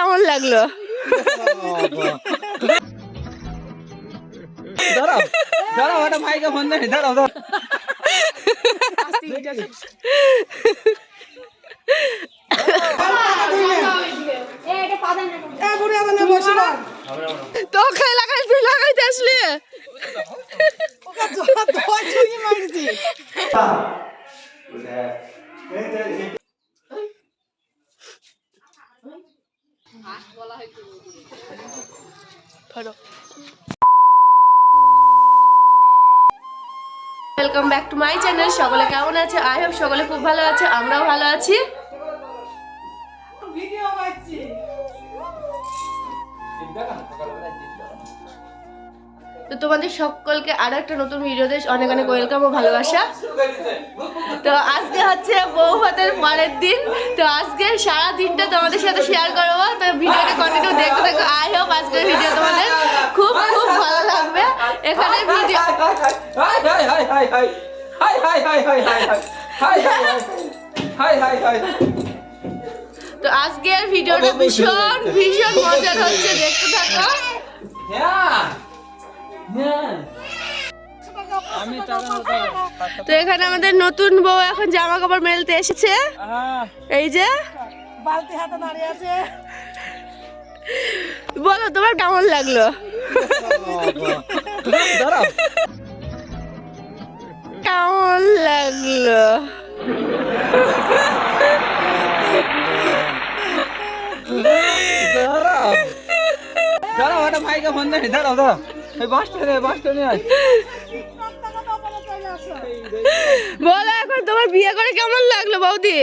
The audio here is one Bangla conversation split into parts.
কেমন লাগল? দাঁড়াও দাঁড়াও একটা ভাইকে ফোন দেয় দাঁড়াও দাঁড়াও। তো খাই লাগাই তুই লাগাইতে আসলি? Welcome back to my channel সকলে কেমন আছে? আই হোপ সকলে খুব ভালো আছে। আমরাও ভালো আছি। তো তোমাদের সকলকে আরও একটা নতুন ভিডিওতে অনেক অনেক ওয়েলকাম ও ভালোবাসা। তো হচ্ছে বউ ভাতের পরের দিন। তো আজকে সারা দিনটা তোমাদের সাথে শেয়ার করব। তো ভিডিওটা কন্টিনিউ দেখতে থাকো। আই হোপ আজকের ভিডিও তোমাদের খুব খুব ভালো লাগবে। এখানে ভিডিও তো আজকের ভিডিওটা ভীষণ ভীষণ মজার হচ্ছে। দেখতে থাকো। হ্যাঁ। হ্যাঁ। তো এখানে আমাদের নতুন বউ এখন জামা কাপড় মেলতে এসেছে। এই যে। বালতি হাতে দাঁড়িয়ে আছে। বলো তোমার কেমন লাগল? কেমন লাগল? দাঁড়াও। দাঁড়াও ভাইকে ফোন দেয় দাঁড়াও দাঁড়াও। এই বাসটা নে বাসটা নিয়ে আয়। বলো এখন তোমার বিয়ে করে কেমন লাগল বৌদি?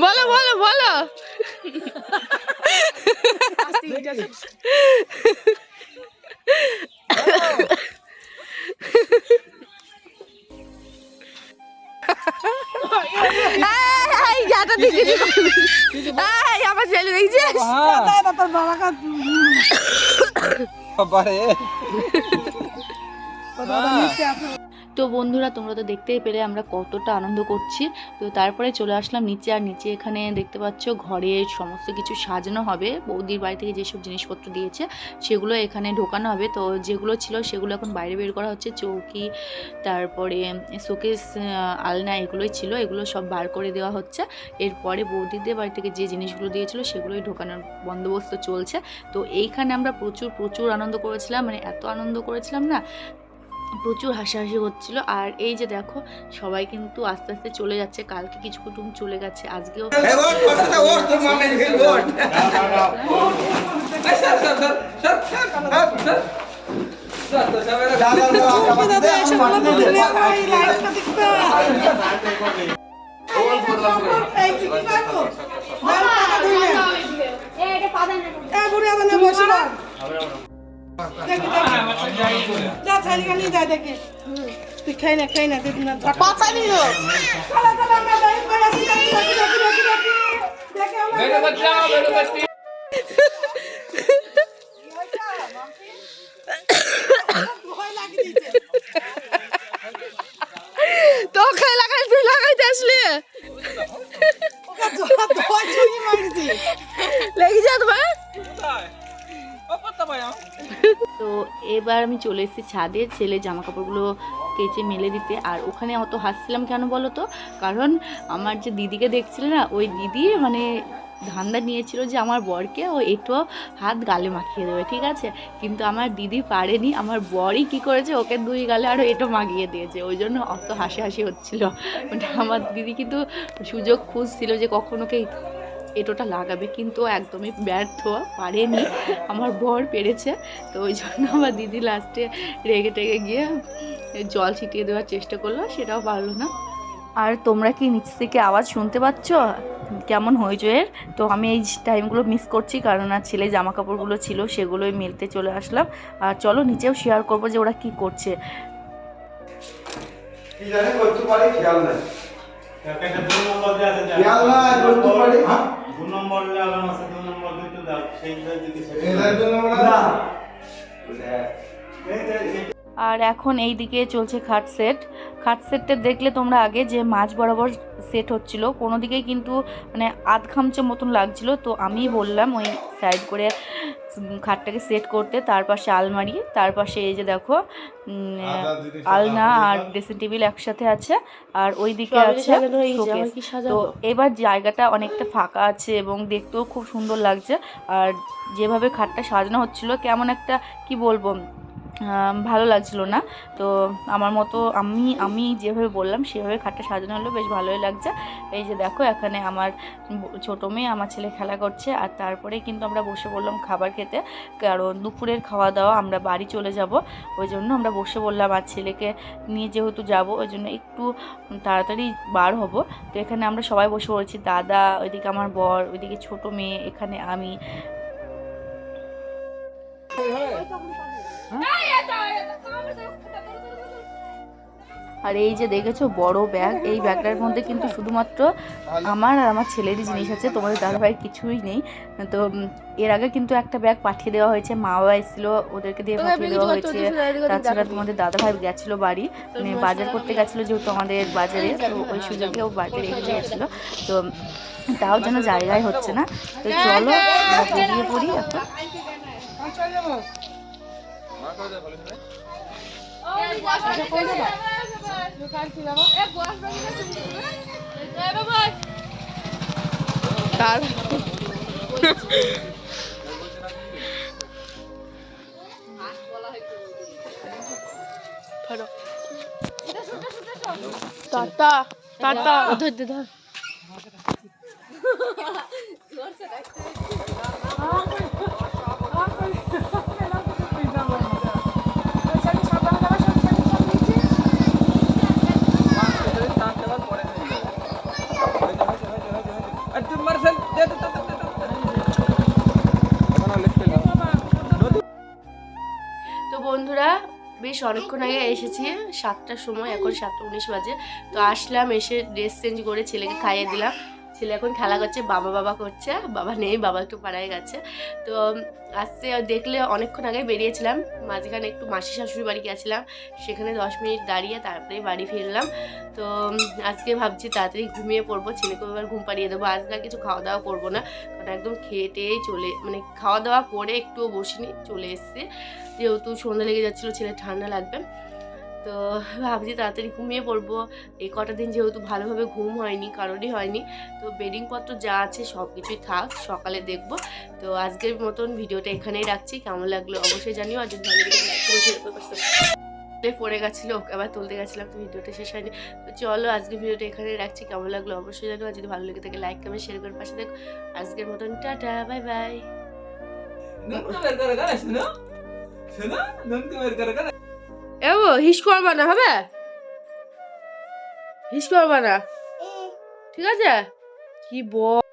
বলো বলো বলো। আমার ছেলে দেখছিস হ্যাঁ তো বন্ধুরা, তোমরা তো দেখতেই পেলে আমরা কতটা আনন্দ করছি। তো তারপরে চলে আসলাম নিচে, আর নিচে এখানে দেখতে পাচ্ছ ঘরে সমস্ত কিছু সাজানো হবে। বৌদির বাড়ি থেকে যেসব জিনিসপত্র দিয়েছে, সেগুলো এখানে ঢোকানো হবে। তো যেগুলো ছিল, সেগুলো এখন বাইরে বের করা হচ্ছে। চৌকি, তারপরে শোকেস আলনা এগুলোই ছিল। এগুলো সব বার করে দেওয়া হচ্ছে। এরপরে বৌদিদের বাড়ি থেকে যে জিনিসগুলো দিয়েছিল, সেগুলোই ঢোকানোর বন্দোবস্ত চলছে। তো এইখানে আমরা প্রচুর প্রচুর আনন্দ করেছিলাম। মানে এত আনন্দ করেছিলাম না প্রচুর হাসাহাসি হচ্ছিল আর এই যে দেখো সবাই কিন্তু আস্তে আস্তে চলে যাচ্ছে কালকে কিছু কুটুম চলে গেছে আজকেও বসে তুই খাই না খাই না দেখি না পাতা নিল ভয় লাগিয়ে দিয়েছে। তো এবার আমি চলে এসেছি ছাদে ছেলে জামা কাপড়গুলো কেচে মেলে দিতে। আর ওখানে অত হাসছিলাম কেন বলো তো? কারণ আমার যে দিদিকে দেখছিল না, ওই দিদি মানে ধান্দা নিয়েছিল যে আমার বরকে ও একটু হাত গালে মাখিয়ে দেবে, ঠিক আছে? কিন্তু আমার দিদি পারেনি, আমার বরই কি করেছে, ওকে দুই গালে আরও এটো মাখিয়ে দিয়েছে। ওই জন্য অত হাসি হাসি হচ্ছিল। মানে আমার দিদি কিন্তু সুযোগ খুঁজছিল যে কখন ওকে এটোটা লাগাবে কিন্তু একদমই ব্যর্থ পারেনি। আমার বর পেরেছে তো ওই জন্য আমার দিদি লাস্টে রেগে টেগে গিয়ে জল ছিটিয়ে দেওয়ার চেষ্টা করল সেটাও পারল না। আর তোমরা কি নিচ থেকে আওয়াজ শুনতে পাচ্ছ? কেমন হইচয়ের তো আমি এই টাইমগুলো মিস করছি কারণ আর ছেলে জামা কাপড়গুলো ছিল সেগুলোই মেলতে চলে আসলাম। আর চলো নিচেও শেয়ার করব যে ওরা কি করছে। কি জানে করতে পারে খেয়াল নাই। খেয়াল নাই করতে পারে হ্যাঁ দু নম্বর লাগানো আছে দু নম্বর দুটো দাও সেইটা যদি সেটা আর এখন এই দিকে চলছে খাট সেট। খাট সেটটা দেখলে তোমরা আগে যে মাঝ বরাবর সেট হচ্ছিল কোনো দিকেই কিন্তু মানে আধ খামচে মতন লাগছিল। তো আমি বললাম ওই সাইড করে খাটটাকে সেট করতে তার পাশে আলমারি তার পাশে এই যে দেখো আলনা আর ড্রেসিং টেবিল একসাথে আছে। আর ওই দিকে আছে তো এবার জায়গাটা অনেকটা ফাঁকা আছে এবং দেখতেও খুব সুন্দর লাগছে। আর যেভাবে খাটটা সাজানো হচ্ছিল কেমন একটা কি বলব ভালো লাগছিল না। তো আমার মতো আমি আমি যেভাবে বললাম, সেভাবে খাটটা সাজানো হলো, বেশ ভালোই লাগছে। এই যে দেখো, এখানে আমার ছোটো মেয়ে, আমার ছেলে খেলা করছে। আর তারপরে কিন্তু আমরা বসে বললাম খাবার খেতে। কারণ দুপুরের খাওয়া দাওয়া, আমরা বাড়ি চলে যাব। ওই জন্য আমরা বসে বললাম আর ছেলেকে নিয়ে যেহেতু যাব, ওই জন্য একটু তাড়াতাড়ি বার হব। তো এখানে আমরা সবাই বসে পড়েছি। দাদা, ওইদিকে আমার বর, ওইদিকে ছোট মেয়ে, এখানে আমি। আর এই যে দেখেছ বড় ব্যাগ এই ব্যাগটার মধ্যে কিন্তু শুধুমাত্র আমার আর আমার ছেলেরই জিনিস আছে তোমাদের দাদাভাইয়ের কিছুই নেই তো এর আগে কিন্তু একটা ব্যাগ পাঠিয়ে দেওয়া হয়েছে মা বাবা এসেছিল ওদেরকে দিয়ে পাঠিয়ে দেওয়া হয়েছে তাছাড়া। তোমাদের দাদাভাই গেছিল বাড়ি মানে বাজার করতে গেছিল যেহেতু আমাদের বাজারে তো ওই সুযোগে ও বাজারে এসে গেছিল তো তাও যেন জায়গায় হচ্ছে না তো চলো বেরিয়ে পড়ি এখন তার ধরো। টাটা টাটা ধর ধর তো বন্ধুরা, বেশ অনেকক্ষণ আগে এসেছি, সাতটার সময়, এখন সাতটা উনিশ বাজে। তো আসলাম, এসে ড্রেস চেঞ্জ করে ছেলেকে খাইয়ে দিলাম। ছেলে এখন খেলা করছে, বাবা বাবা করছে, বাবা নেই, বাবা একটু পাড়ায় গেছে। তো আসতে দেখলে অনেকক্ষণ আগে বেরিয়েছিলাম, মাঝখানে একটু মাসি শাশুড়ি বাড়ি গেছিলাম, সেখানে দশ মিনিট দাঁড়িয়ে তারপরে বাড়ি ফিরলাম। তো আজকে ভাবছি তাড়াতাড়ি ঘুমিয়ে পড়ব ছেলেকে এবার ঘুম পাড়িয়ে দেবো। আজকে আর কিছু খাওয়া দাওয়া করব না, কারণ একদম খেয়ে চলে মানে খাওয়া দাওয়া করে একটুও বসিনি, চলে এসছি। যেহেতু সন্ধ্যা লেগে যাচ্ছিল ছেলে ঠান্ডা লাগবে। তো ভাবছি তাড়াতাড়ি ঘুমিয়ে পড়ব। এই কটা দিন যেহেতু ভালোভাবে ঘুম হয়নি, কারোরই হয়নি, তো বেডিংপত্র যা আছে সব কিছুই থাক, সকালে দেখব। তো আজকের মতন ভিডিওটা এখানেই রাখছি। কেমন লাগল অবশ্যই জানিও। আর যদি। পড়ে গেছিল আবার তুলতে গেছিলাম, তো ভিডিওটা শেষ হয়নি। তো চলো আজকে ভিডিওটা এখানে রাখছি। কেমন লাগল অবশ্যই জানিও। আর যদি ভালো লেগে থাকে লাইক কমেন্ট শেয়ার করে, পাশে দেখো আজকের মতন টাটা বাই বাই এগো হিস করবা না হবে? হিস করবা না। ঠিক আছে? কি বল